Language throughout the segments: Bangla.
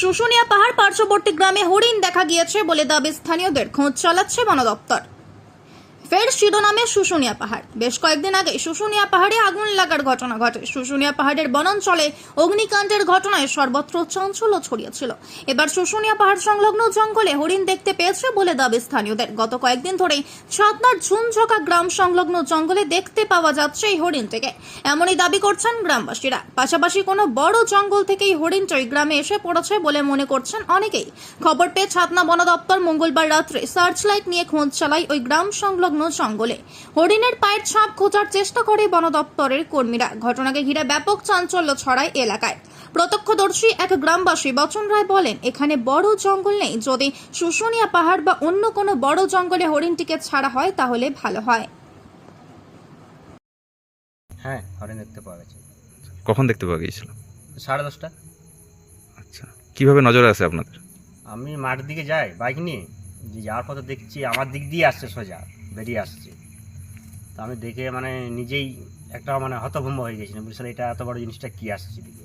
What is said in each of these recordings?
শুশুনিয়া পাহাড় পার্শ্ববর্তী গ্রামে হরিণ দেখা গিয়েছে বলে দাবি স্থানীয়দের। খোঁজ চালাচ্ছে বন দপ্তর ফের শিরোনামে শুশুনিয়া পাহাড়। বেশ কয়েকদিন আগে শুশুনিয়া পাহাড়ে আগুন লাগার ঘটনা ঘটে। শুশুনিয়া পাহাড়ের বনাঞ্চলে অগ্নিকাণ্ডের ঘটনায় সর্বত্র চাঞ্চল্য ছড়িয়েছিল। এবার শুশুনিয়া পাহাড় সংলগ্ন জঙ্গলে হরিণ দেখতে পেয়েছে বলে দাবি স্থানীয়দের। গত কয়েকদিন ধরেই ছাতনার ঝুনঝকা গ্রাম সংলগ্ন জঙ্গলে দেখতে পাওয়া যাচ্ছে এই হরিণটিকে এমনই দাবি করছেন গ্রামবাসীরা। পাশাপাশি কোনো বড় জঙ্গল থেকেই এই হরিণটি গ্রামে এসে পড়েছে বলে মনে করছেন অনেকেই। খবর পেয়ে ছাতনা বন দপ্তর মঙ্গলবার রাত্রে সার্চ লাইট নিয়ে খোঁজ চালায় ওই গ্রাম সংলগ্ন জঙ্গলে হরিণের পায়ের ছাপ খোঁজার চেষ্টা করে বন দপ্তরের কর্মীরা। ঘটনাকে ঘিরে ব্যাপক চাঞ্চল্য ছড়ায় এলাকায়। প্রত্যক্ষদর্শী এক গ্রামবাসী বচন রায় বলেন এখানে বড় জঙ্গল নেই। যদি শুশুনিয়া পাহাড় বা অন্য কোনো বড় জঙ্গলে হরিণটিকে ছাড়া হয় তাহলে ভালো হয়। হ্যাঁ হরিণ দেখতে পাওয়া গেছে। কখন দেখতে পাওয়া গিয়েছিল? সাড়ে দশটা। আচ্ছা কীভাবে নজরে আসে আপনাদের? আমি মাঠ দিকে যাই বাইক নিয়ে। যে যাওয়ার পথে দেখছি আমার দিক দিয়ে আসছে সোজা। বেরিয়ে আসছে। তো আমি দেখে মানে নিজেই একটা মানে হতভম্ব হয়ে গেছিলাম। বুঝলাম এটা এত বড় জিনিসটা কী আসছে দিকে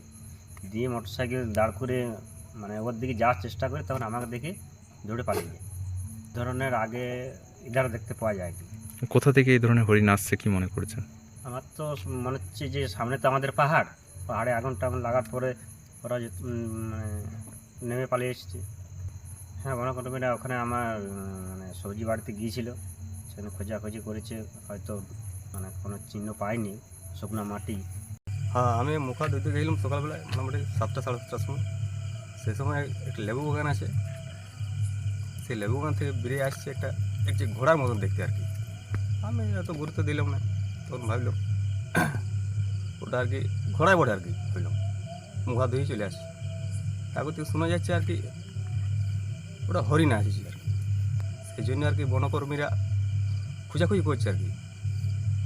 দিয়ে মোটর সাইকেল দাঁড় করে মানে ওর দিকে যাওয়ার চেষ্টা করে তখন আমাকে দেখে দৌড়ে পালিয়ে যায়। ধরনের আগে এধারও দেখতে পাওয়া যায় কি কোথা থেকে এই ধরনের হরিণ আসছে কি মনে করছেন? আমার তো মনে হচ্ছে যে সামনে তো আমাদের পাহাড়। পাহাড়ে আগুন টাগুন লাগার পরে ওরা মানে নেমে পালিয়ে এসেছে। হ্যাঁ গণকর্মীরা ওখানে আমার মানে সবজি বাড়িতে গিয়েছিল। সেখানে খোঁজাখুঁজি করেছে, হয়তো মানে কোনো চিহ্ন পায়নি, শুকনো মাটি। হ্যাঁ আমি মুখা ধুতে গেছিলাম সকালবেলায় মোটামুটি সাতটা, সাড়ে সাতটার সময়। সেই সময় একটা লেবু বাগান আছে। সেই লেবু বাগান থেকে বেরিয়ে আসছে একটা, একটি ঘোড়ার মতন দেখতে আর কি। আমি এত গুরুত্ব দিলাম না, তখন ভাবলাম, ওটা আর কি ঘোড়ায় বটে আর কি ভাবলাম মুখা ধুয়ে চলে আসছে। তারপর থেকে শোনা যাচ্ছে আর কি, ওটা হরিণ আসছে আর কি। সেই জন্য আর কি বনকর্মীরা খোঁজাখুঁজি করছে আর কি।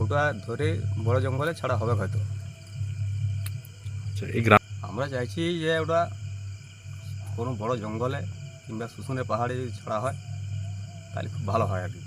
ওটা ধরে বড় জঙ্গলে ছাড়া হবে হয়তো। আচ্ছা এই গ্রাম আমরা চাইছি যে ওটা কোনো বড় জঙ্গলে কিংবা শুশুনের পাহাড়ে যদি ছাড়া হয় তাহলে খুব ভালো হয় আর কি।